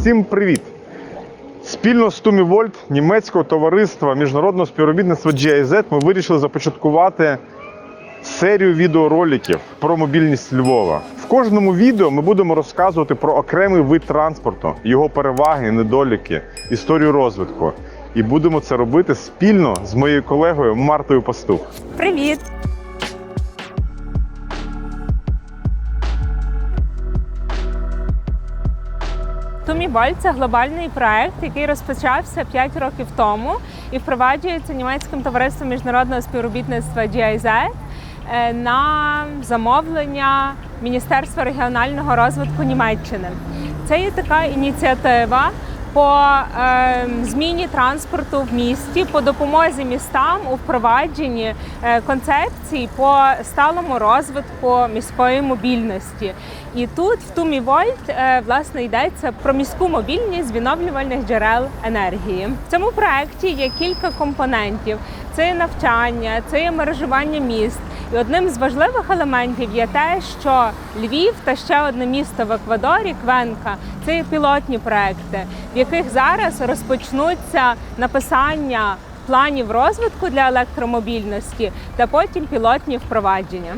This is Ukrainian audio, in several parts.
Всім привіт! Спільно з Тумі Вольт німецького товариства міжнародного співробітництва GIZ ми вирішили започаткувати серію відеороликів про мобільність Львова. В кожному відео ми будемо розказувати про окремий вид транспорту, його переваги, недоліки, історію розвитку. І будемо це робити спільно з моєю колегою Мартою Пастух. Привіт! Туміболь це глобальний проект, який розпочався 5 років тому і впроваджується німецьким товариством міжнародного співробітництва GIZ е, на замовлення Міністерства регіонального розвитку Німеччини. Це є така ініціатива по е, зміні транспорту в місті, по допомозі містам у впровадженні е, концепцій по сталому розвитку міської мобільності. І тут в Тумі Вольт е, власне йдеться про міську мобільність відновлювальних джерел енергії. В цьому проекті є кілька компонентів: це є навчання, це є мережування міст. І одним з важливих елементів є те, що Львів та ще одне місто в Еквадорі, Квенка, це є пілотні проекти, в яких зараз розпочнуться написання планів розвитку для електромобільності та потім пілотні впровадження.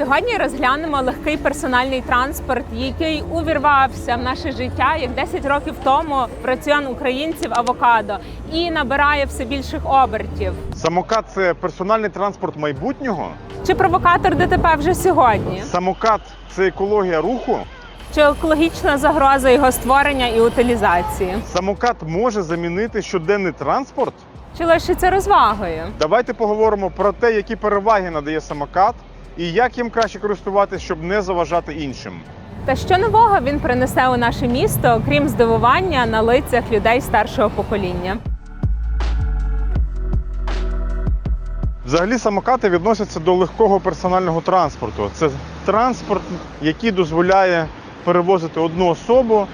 Сьогодні розглянемо легкий персональний транспорт, який увірвався в наше життя як 10 років тому в раціон українців авокадо і набирає все більших обертів. Самокат це персональний транспорт майбутнього. Чи провокатор ДТП вже сьогодні? Самокат це екологія руху. Чи екологічна загроза його створення і утилізації? Самокат може замінити щоденний транспорт. Чи лишиться розвагою? Давайте поговоримо про те, які переваги надає самокат і як їм краще користуватися, щоб не заважати іншим. Та що нового він принесе у наше місто, окрім здивування на лицях людей старшого покоління? Взагалі самокати відносяться до легкого персонального транспорту. Це транспорт, який дозволяє перевозити одну особу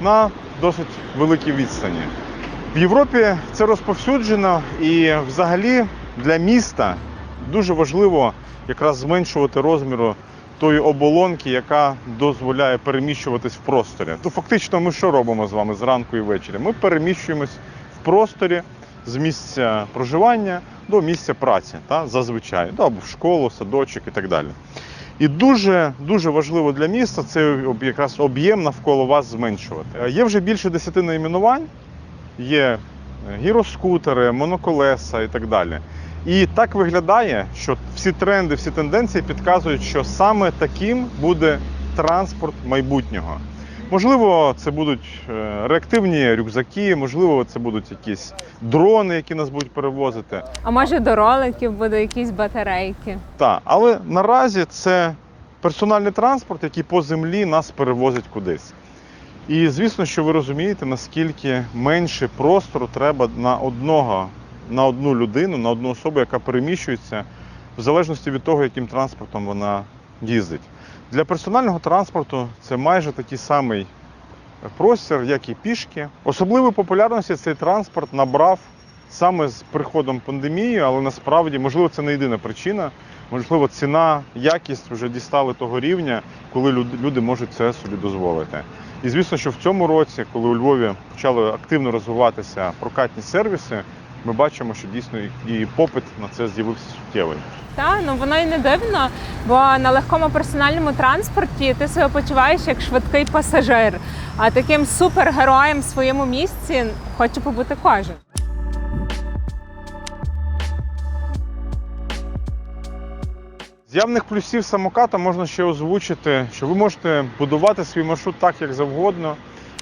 на досить великій відстані. В Європі це розповсюджено і взагалі для міста дуже важливо якраз зменшувати розміру тої оболонки, яка дозволяє переміщуватись в просторі. То фактично ми що робимо з вами зранку і ввечері? Ми переміщуємось в просторі з місця проживання до місця праці, та, зазвичай, да, або в школу, садочок і так далі. І дуже дуже важливо для міста це якраз об'єм навколо вас зменшувати. Е, Є вже більше десяти найменувань, є е, гіроскутери, моноколеса і так далі. І так виглядає, що всі тренди, всі тенденції підказують, що саме таким буде транспорт майбутнього. Можливо, це будуть е, реактивні рюкзаки, можливо, це будуть якісь дрони, які нас будуть перевозити. А може до роликів буде якісь батарейки? Так, але наразі це персональний транспорт, який по землі нас перевозить кудись. І звісно, що ви розумієте, наскільки менше простору треба на одного, на одну людину, на одну особу, яка переміщується, в залежності від того, яким транспортом вона їздить. Для персонального транспорту це майже такий самий простір, як і пішки. Особливої популярності цей транспорт набрав саме з приходом пандемії, але насправді, можливо, це не єдина причина. Можливо, ціна, якість вже дістали того рівня, коли люди можуть це собі дозволити. І звісно, що в цьому році, коли у Львові почали активно розвиватися прокатні сервіси, ми бачимо, що дійсно і- попит на це з'явився суттєвий. Та ну воно і не дивно, бо на легкому персональному транспорті ти себе почуваєш як швидкий пасажир. А таким супергероєм в своєму місці хоче побути кожен. З явних плюсів самоката можна ще озвучити, що ви можете будувати свій маршрут так, як завгодно.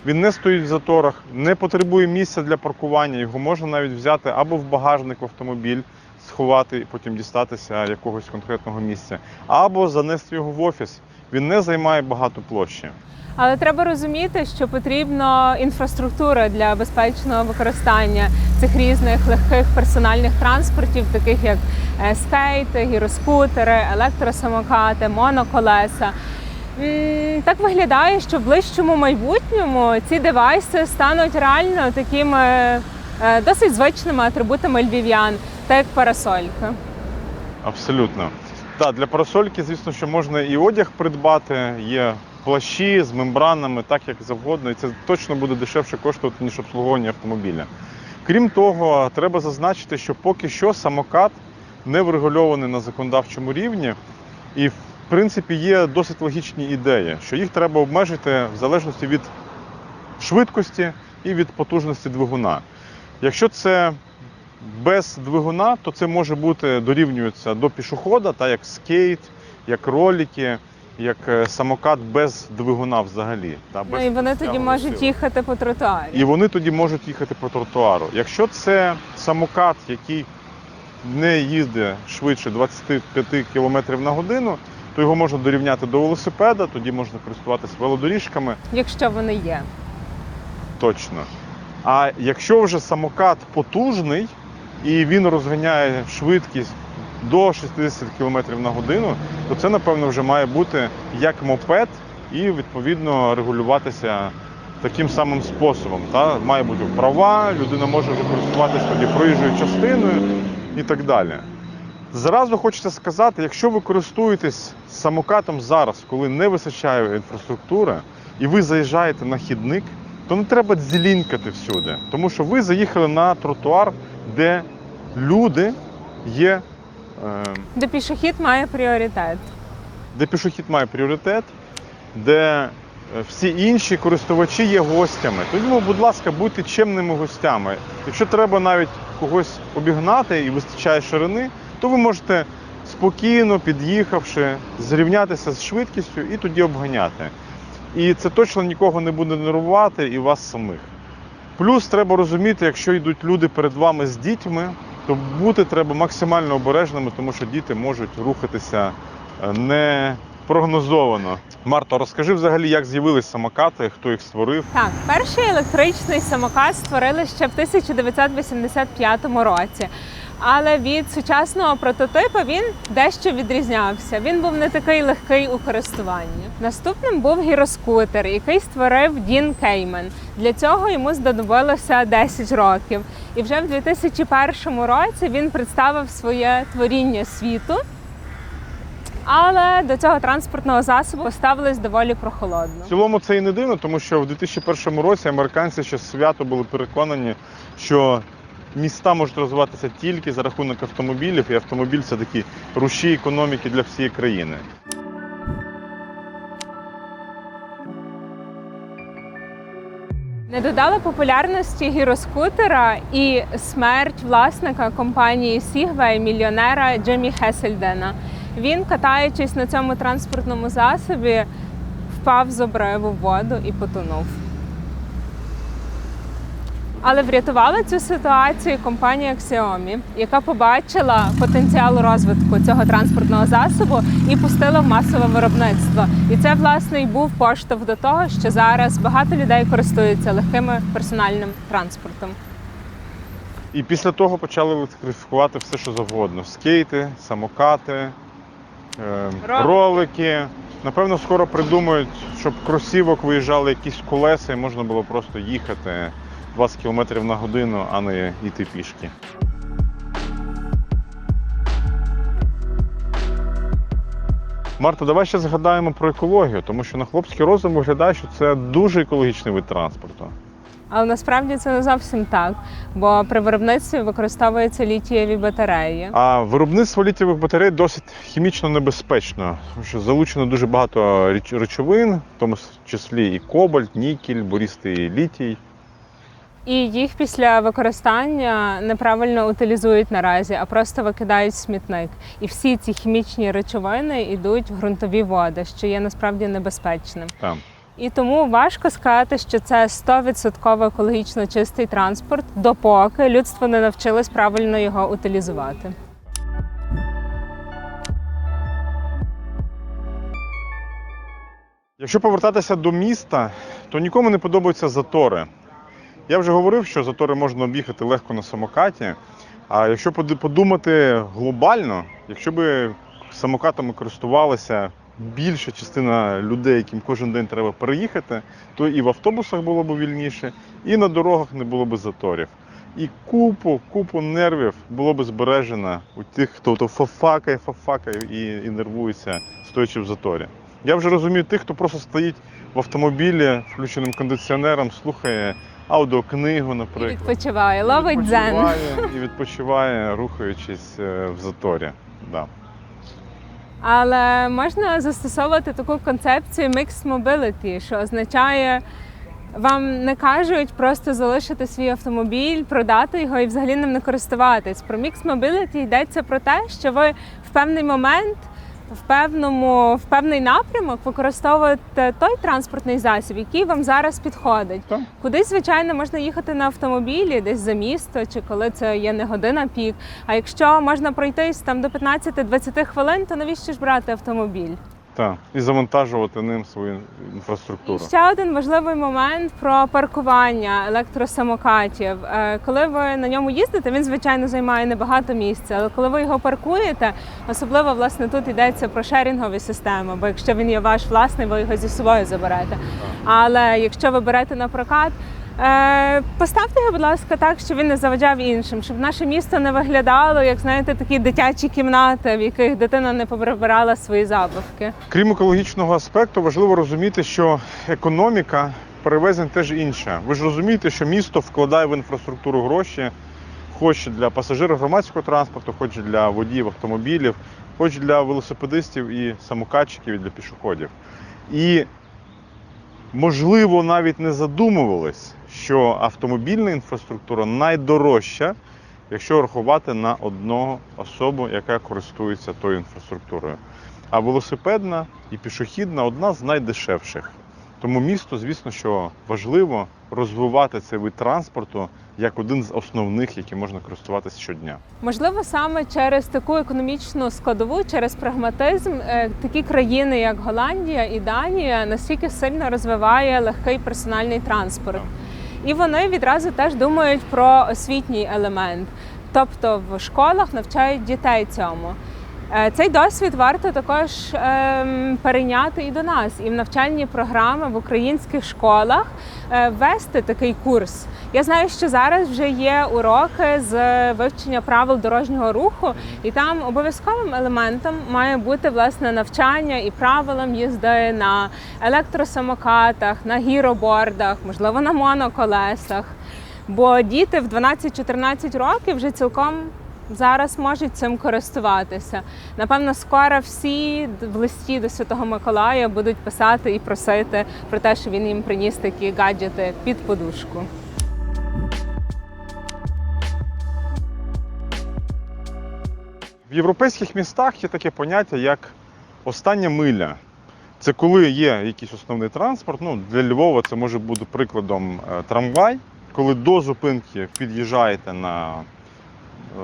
Він не стоїть в заторах, не потребує місця для паркування. Його можна навіть взяти або в багажник автомобіль, сховати і потім дістатися якогось конкретного місця, або занести його в офіс. Він не займає багато площі. Але треба розуміти, що потрібна інфраструктура для безпечного використання цих різних легких персональних транспортів, таких як е, скейти, гіроскутери, електросамокати, моноколеса. Так виглядає, що в ближчому майбутньому ці девайси стануть реально такими е, досить звичними атрибутами львів'ян, так як парасолька. Абсолютно. Так, для парасольки, звісно, що можна і одяг придбати, є плащі з мембранами, так як завгодно, і це точно буде дешевше коштувати, ніж обслуговування автомобіля. Крім того, треба зазначити, що поки що самокат не врегульований на законодавчому рівні, і в принципі є досить логічні ідеї, що їх треба обмежити в залежності від швидкості і від потужності двигуна. Якщо це без двигуна, то це може бути дорівнюється до пішохода, та як скейт, як ролики, як е, самокат без двигуна взагалі. Та, Ну і вони тоді можуть сили. їхати по тротуарі. І вони тоді можуть їхати по тротуару. Якщо це самокат, який не їздить швидше 25 км на годину, то його можна дорівняти до велосипеда, тоді можна користуватися велодоріжками. Якщо вони є. Точно. А якщо вже самокат потужний і він розганяє швидкість до 60 км на годину, то це, напевно, вже має бути як мопед і відповідно регулюватися таким самим способом. Та? Має бути права, людина може вже користуватися тоді проїжджою частиною і так далі. Зразу хочеться сказати, якщо ви користуєтесь самокатом зараз, коли не вистачає інфраструктури, і ви заїжджаєте на хідник, то не треба дзелінькати всюди. Тому що ви заїхали на тротуар, де люди є, е, Де пішохід має пріоритет. де пішохід має пріоритет, де е, всі інші користувачі є гостями. Тому, будь ласка, будьте чемними гостями. Якщо треба навіть когось обігнати і вистачає ширини, то ви можете спокійно, під'їхавши, зрівнятися з швидкістю і тоді обганяти. І це точно нікого не буде нервувати і вас самих. Плюс треба розуміти, якщо йдуть люди перед вами з дітьми, то бути треба максимально обережними, тому що діти можуть рухатися е, не прогнозовано. Марто, розкажи взагалі, як з'явились самокати, хто їх створив. Так, перший електричний самокат створили ще в 1985 році. Але від сучасного прототипу він дещо відрізнявся. Він був не такий легкий у користуванні. Наступним був гіроскутер, який створив Дін Кеймен. Для цього йому знадобилося 10 років. І вже в 2001 році він представив своє творіння світу. Але до цього транспортного засобу поставились доволі прохолодно. В цілому це і не дивно, тому що в 2001 році американці ще свято були переконані, що міста можуть розвиватися тільки за рахунок автомобілів, і автомобіль це такі руші економіки для всієї країни. Не додала популярності гіроскутера і смерть власника компанії Segway, мільйонера Джиммі Хесельдена. Він, катаючись на цьому транспортному засобі, впав з обриву воду і потонув. Але врятувала цю ситуацію компанія Xiaomi, яка побачила потенціал розвитку цього транспортного засобу і пустила в масове виробництво. І це власне і був поштовх до того, що зараз багато людей користуються легким персональним транспортом. І після того почали електрифікувати все, що завгодно: скейти, самокати, е, Ролики. ролики. Напевно, скоро придумають, щоб кросівок виїжджали якісь колеса, і можна було просто їхати 20 км на годину, а не йти пішки. Марта, давай ще згадаємо про екологію, тому що на хлопський розум виглядає, що це дуже екологічний вид транспорту. Але насправді це не зовсім так, бо при виробництві використовуються літієві батареї. А виробництво літієвих батарей досить хімічно небезпечно, тому що залучено дуже багато речовин, в тому числі і кобальт, нікель, борістий літій. І їх після використання неправильно утилізують наразі, а просто викидають в смітник. І всі ці хімічні речовини йдуть в ґрунтові води, що є насправді небезпечним. Там. І тому важко сказати, що це 100% екологічно чистий транспорт, допоки людство не навчилось правильно його утилізувати. Якщо повертатися до міста, то нікому не подобаються затори. Я вже говорив, що затори можна об'їхати легко на самокаті. А якщо подумати глобально, якщо би самокатами користувалася більша частина людей, яким кожен день треба переїхати, то і в автобусах було б вільніше, і на дорогах не було б заторів. І купу, купу нервів було б збережено у тих, хто то фафакає, фафакає і, і нервується, стоячи в заторі. Я вже розумію тих, хто просто стоїть в автомобілі включеним кондиціонером, слухає аудіокнигу, І наприклад. відпочиває, ловить дзен. Відпочиває і відпочиває, рухаючись е, в заторі. Да. Але можна застосовувати таку концепцію mixed mobility, що означає, вам не кажуть просто залишити свій автомобіль, продати його і взагалі ним не користуватись. Про mixed mobility йдеться про те, що ви в певний момент. В певному в певний напрямок використовувати той транспортний засіб, який вам зараз підходить. Так. Кудись, звичайно, можна їхати на автомобілі, десь за місто, чи коли це є не година пік. А якщо можна пройтись там до 15-20 хвилин, то навіщо ж брати автомобіль? Так. І завантажувати ним свою І інфраструктуру. ще один важливий момент про паркування електросамокатів. Е, Коли ви на ньому їздите, він звичайно займає небагато місця, але коли ви його паркуєте, особливо власне тут йдеться про шерінгові системи, бо якщо він є ваш власний, ви його зі собою заберете. Але якщо ви берете на прокат. Е, Поставте його, будь ласка, так, щоб він не заважав іншим, щоб наше місто не виглядало, як знаєте, такі дитячі кімнати, в яких дитина не поприбирала свої забавки. Крім екологічного аспекту, важливо розуміти, що економіка перевезень теж інша. Ви ж розумієте, що місто вкладає в інфраструктуру гроші, хоч для пасажирів громадського транспорту, хоч для водіїв автомобілів, хоч для велосипедистів і самокатчиків, і для пішоходів. І можливо навіть не задумувались, що автомобільна інфраструктура найдорожча, якщо рахувати на одну особу, яка користується тою інфраструктурою. А велосипедна і пішохідна одна з найдешевших. Тому місто, звісно, що важливо розвивати цей вид транспорту як один з основних, яким можна користуватися щодня. Можливо, саме через таку економічну складову, через прагматизм, е, такі країни, як Голландія і Данія, настільки сильно розвиває легкий персональний транспорт. І вони відразу теж думають про освітній елемент. Тобто в школах навчають дітей цьому. Е, Цей досвід варто також ем, перейняти і до нас, і в навчальні програми в українських школах е, ввести такий курс. Я знаю, що зараз вже є уроки з вивчення правил дорожнього руху, і там обов'язковим елементом має бути власне навчання і правилам їзди на електросамокатах, на гіробордах, можливо, на моноколесах. Бо діти в 12-14 років вже цілком зараз можуть цим користуватися. Напевно, скоро всі в листі до Святого Миколая будуть писати і просити про те, що він їм приніс такі гаджети під подушку. В європейських містах є таке поняття, як остання миля. Це коли є якийсь основний транспорт. Ну, для Львова це може бути прикладом е, трамвай, коли до зупинки під'їжджаєте на,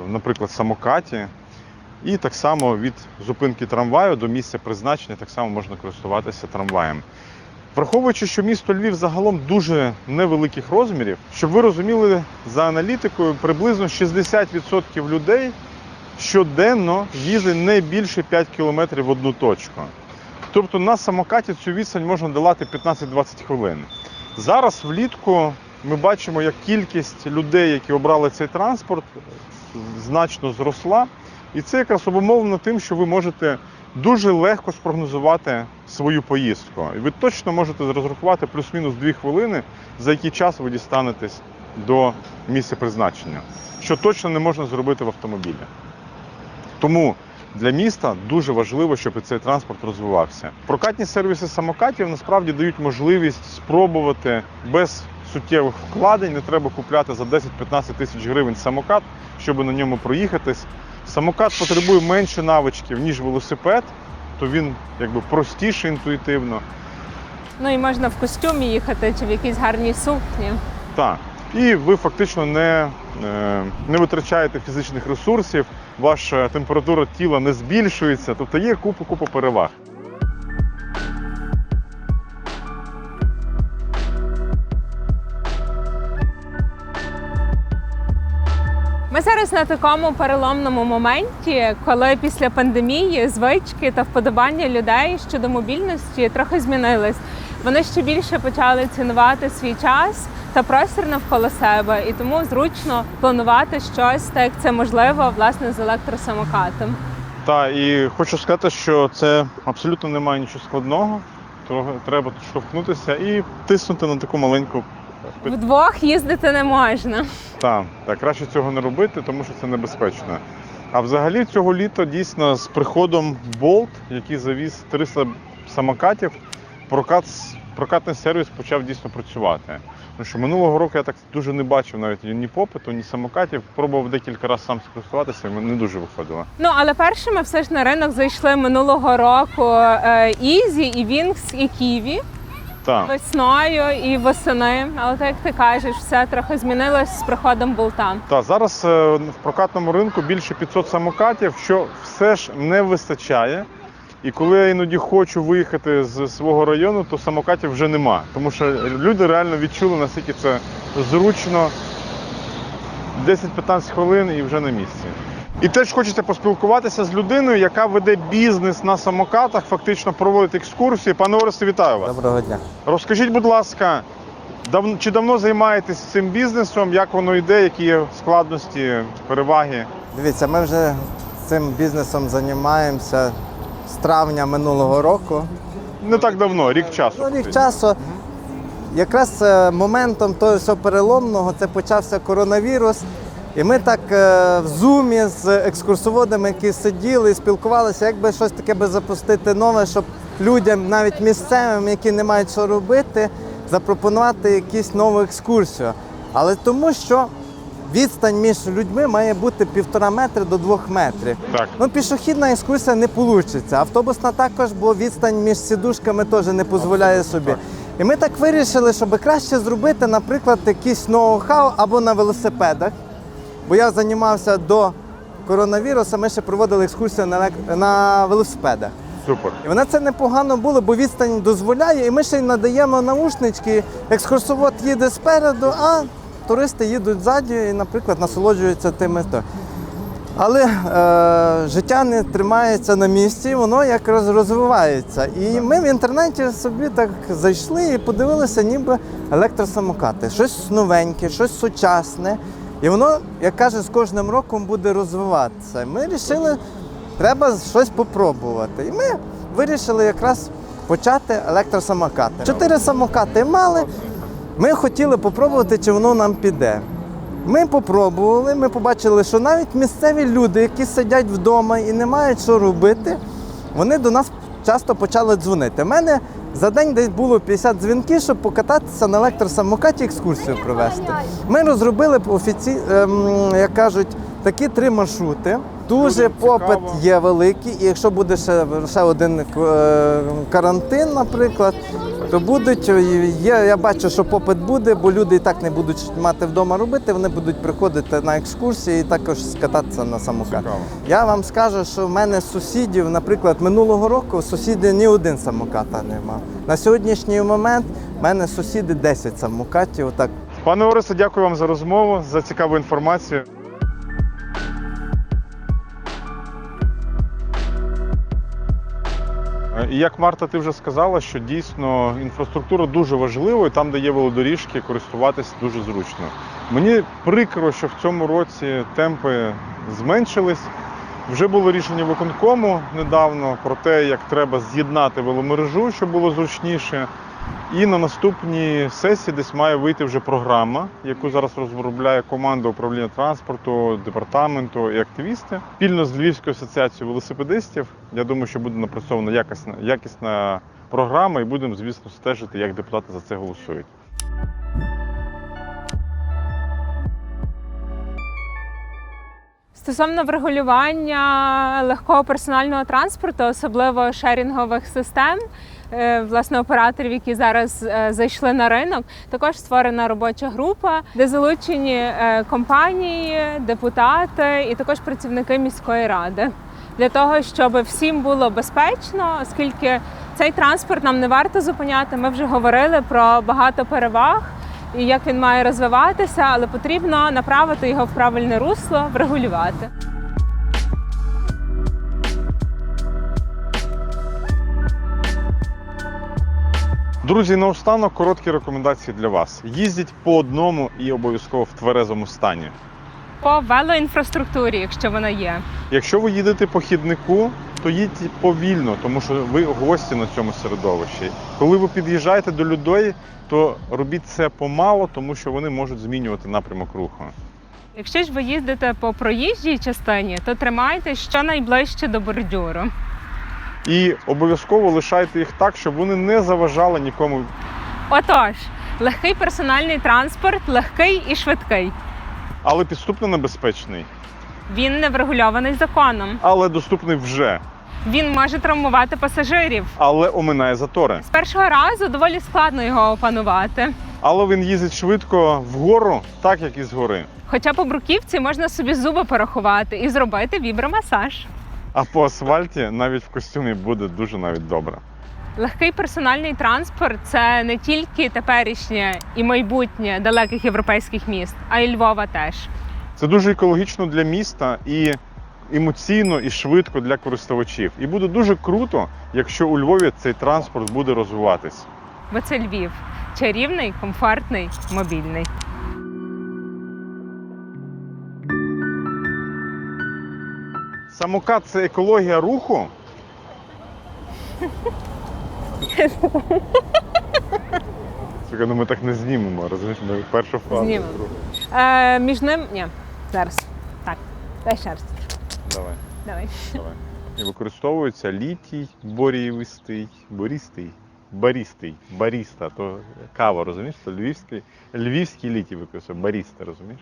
наприклад, самокаті. І так само від зупинки трамваю до місця призначення так само можна користуватися трамваєм. Враховуючи, що місто Львів загалом дуже невеликих розмірів, щоб ви розуміли за аналітикою, приблизно 60% людей щоденно їздить не більше 5 кілометрів в одну точку. Тобто на самокаті цю відстань можна долати 15-20 хвилин. Зараз влітку ми бачимо, як кількість людей, які обрали цей транспорт, значно зросла. І це якраз обумовлено тим, що ви можете дуже легко спрогнозувати свою поїздку. І ви точно можете розрахувати плюс-мінус 2 хвилини, за який час ви дістанетесь до місця призначення, що точно не можна зробити в автомобілі. Тому для міста дуже важливо, щоб цей транспорт розвивався. Прокатні сервіси самокатів насправді дають можливість спробувати без суттєвих вкладень. Не треба купляти за 10-15 тисяч гривень самокат, щоб на ньому проїхатись. Самокат потребує менше навичків, ніж велосипед, то він якби простіший інтуїтивно. Ну і можна в костюмі їхати чи в якійсь гарній сукні. Так. І ви фактично не, е, не витрачаєте фізичних ресурсів, ваша температура тіла не збільшується, тобто є купа купа переваг. Зараз на такому переломному моменті, коли після пандемії звички та вподобання людей щодо мобільності трохи змінились. Вони ще більше почали цінувати свій час та простір навколо себе, і тому зручно планувати щось, так як це можливо, власне, з електросамокатом. Та і хочу сказати, що це абсолютно немає нічого складного. Треба штовхнутися і тиснути на таку маленьку. Вдвох їздити не можна. Так, так, краще цього не робити, тому що це небезпечно. А взагалі цього літа дійсно з приходом Bolt, який завіз 300 самокатів, прокат, прокатний сервіс почав дійсно працювати. Тому що минулого року я так дуже не бачив навіть ні попиту, ні самокатів. Пробував декілька разів сам скористуватися, і не дуже виходило. Ну але першими все ж на ринок зайшли минулого року е, Ізі, і Вінкс, і Ківі. Так. Весною і восени, але так як ти кажеш, все трохи змінилось з приходом болта. Та зараз е, в прокатному ринку більше 500 самокатів, що все ж не вистачає. І коли я іноді хочу виїхати з свого району, то самокатів вже нема. Тому що люди реально відчули, наскільки це зручно. 10-15 хвилин і вже на місці. І теж хочеться поспілкуватися з людиною, яка веде бізнес на самокатах, фактично проводить екскурсії. Пане Оресте, вітаю вас. Доброго дня. Розкажіть, будь ласка, дав- чи давно займаєтесь цим бізнесом? Як воно йде, які є складності, переваги? Дивіться, ми вже цим бізнесом займаємося з травня минулого року. Не так давно, рік часу. Ну, рік часу. Якраз е, моментом того всього переломного це почався коронавірус. І ми так е, в зумі з екскурсоводами, які сиділи і спілкувалися, як би щось таке би запустити нове, щоб людям, навіть місцевим, які не мають що робити, запропонувати якусь нову екскурсію. Але тому що відстань між людьми має бути півтора метри до двох метрів. Так. Ну, пішохідна екскурсія не вийде. Автобусна також, бо відстань між сідушками теж не дозволяє собі. І ми так вирішили, щоб краще зробити, наприклад, якийсь ноу-хау або на велосипедах. Бо я займався до коронавірусу, ми ще проводили екскурсію на, елек- на велосипедах. Супер. І вона це непогано було, бо відстань дозволяє, і ми ще й надаємо наушнички. Екскурсовод їде спереду, а туристи їдуть ззаді і, наприклад, насолоджуються тими. то. Але е, життя не тримається на місці, воно якраз розвивається. І ми в інтернеті собі так зайшли і подивилися, ніби електросамокати. Щось новеньке, щось сучасне. І воно, як каже, з кожним роком буде розвиватися. Ми вирішили, треба щось попробувати. І ми вирішили якраз почати електросамокати. Чотири самокати мали. Ми хотіли попробувати, чи воно нам піде. Ми попробували, ми побачили, що навіть місцеві люди, які сидять вдома і не мають що робити, вони до нас часто почали дзвонити. У мене за день десь було 50 дзвінків, щоб покататися на електросамокаті екскурсію провести. Ми розробили офіці... ем, як кажуть, такі три маршрути. Дуже Дуже попит цікаво. є великий, і якщо буде ще, ще один е, карантин, наприклад, то будуть є. Я бачу, що попит буде, бо люди і так не будуть мати вдома робити. Вони будуть приходити на екскурсії і також скататися на самокат. Цікаво. Я вам скажу, що в мене сусідів, наприклад, минулого року сусіди ні один самоката не мав. На сьогоднішній момент в мене сусіди 10 самокатів. Отак Пане Оресте, дякую вам за розмову, за цікаву інформацію. І як Марта, ти вже сказала, що дійсно інфраструктура дуже важлива, і там, де є велодоріжки, користуватися дуже зручно. Мені прикро, що в цьому році темпи зменшились. Вже було рішення виконкому недавно про те, як треба з'єднати веломережу, щоб було зручніше. І на наступній сесії десь має вийти вже програма, яку зараз розробляє команда управління транспорту, департаменту і активісти. Спільно з Львівською асоціацією велосипедистів. Я думаю, що буде напрацьована якісна, якісна програма, і будемо, звісно, стежити, як депутати за це голосують. Стосовно врегулювання легкого персонального транспорту, особливо шерінгових систем, власне операторів, які зараз е, зайшли на ринок, також створена робоча група, де залучені е, компанії, депутати і також працівники міської ради. Для того щоб всім було безпечно, оскільки цей транспорт нам не варто зупиняти. Ми вже говорили про багато переваг і як він має розвиватися, але потрібно направити його в правильне русло, врегулювати. Друзі, наостанок короткі рекомендації для вас. Їздіть по одному і обов'язково в тверезому стані. По велоінфраструктурі, якщо вона є. Якщо ви їдете по хіднику, то їдьте повільно, тому що ви гості на цьому середовищі. Коли ви під'їжджаєте до людей, то робіть це помало, тому що вони можуть змінювати напрямок руху. Якщо ж ви їздите по проїжджій частині, то тримайте щонайближче до бордюру. І обов'язково лишайте їх так, щоб вони не заважали нікому. Отож, легкий персональний транспорт, легкий і швидкий. Але підступно небезпечний, Він не врегульований законом. але доступний вже, Він може травмувати пасажирів. але оминає затори. З першого разу доволі складно його опанувати. Але він їздить швидко вгору, так як і згори. Хоча по бруківці можна собі зуби порахувати і зробити вібромасаж. А по асфальті навіть в костюмі буде дуже навіть добре. Легкий персональний транспорт це не тільки теперішнє і майбутнє далеких європейських міст, а й Львова теж. Це дуже екологічно для міста і емоційно і швидко для користувачів. І буде дуже круто, якщо у Львові цей транспорт буде розвиватись. Бо це Львів. Чарівний, комфортний, мобільний. Самокат це екологія руху. Слухай, ну ми так не знімемо, розумієш? Ми першу фразу. Знімемо. Е, між ним. Ні, зараз. Так, дай ще раз. Давай, Давай. давай. І використовується літій борівистий, борістий, барістий, баріста, то кава, розумієш? То львівський, львівський літій використовує, баріста, розумієш?